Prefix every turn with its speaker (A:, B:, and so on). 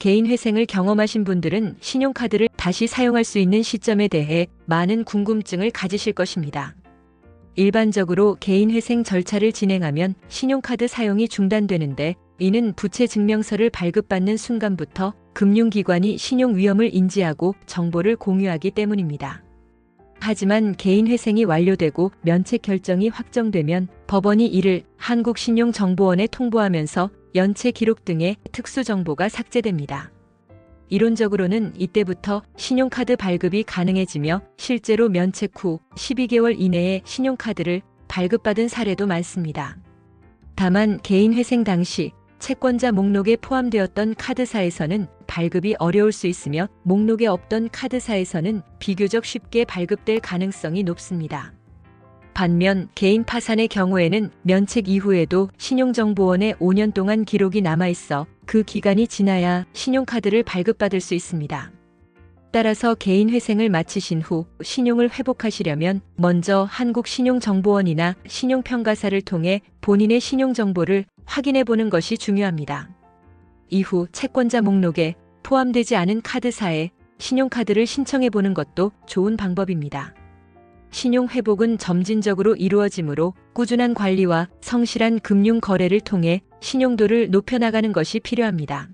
A: 개인 회생을 경험하신 분들은 신용카드를 다시 사용할 수 있는 시점에 대해 많은 궁금증을 가지실 것입니다. 일반적으로 개인 회생 절차를 진행하면 신용카드 사용이 중단되는데 이는 부채 증명서를 발급받는 순간부터 금융기관이 신용 위험을 인지하고 정보를 공유하기 때문입니다. 하지만 개인 회생이 완료되고 면책 결정이 확정되면 법원이 이를 한국신용정보원에 통보하면서 연체 기록 등의 특수 정보가 삭제됩니다. 이론적으로는 이때부터 신용카드 발급이 가능해지며 실제로 면책 후 12개월 이내에 신용카드를 발급받은 사례도 많습니다. 다만 개인 회생 당시 채권자 목록에 포함되었던 카드사에서는 발급이 어려울 수 있으며 목록에 없던 카드사에서는 비교적 쉽게 발급될 가능성이 높습니다. 반면 개인 파산의 경우에는 면책 이후에도 신용정보원에 5년 동안 기록이 남아있어 그 기간이 지나야 신용카드를 발급받을 수 있습니다. 따라서 개인 회생을 마치신 후 신용을 회복하시려면 먼저 한국신용정보원이나 신용평가사를 통해 본인의 신용정보를 확인해 보는 것이 중요합니다. 이후 채권자 목록에 포함되지 않은 카드사에 신용카드를 신청해 보는 것도 좋은 방법입니다. 신용 회복은 점진적으로 이루어지므로 꾸준한 관리와 성실한 금융 거래를 통해 신용도를 높여나가는 것이 필요합니다.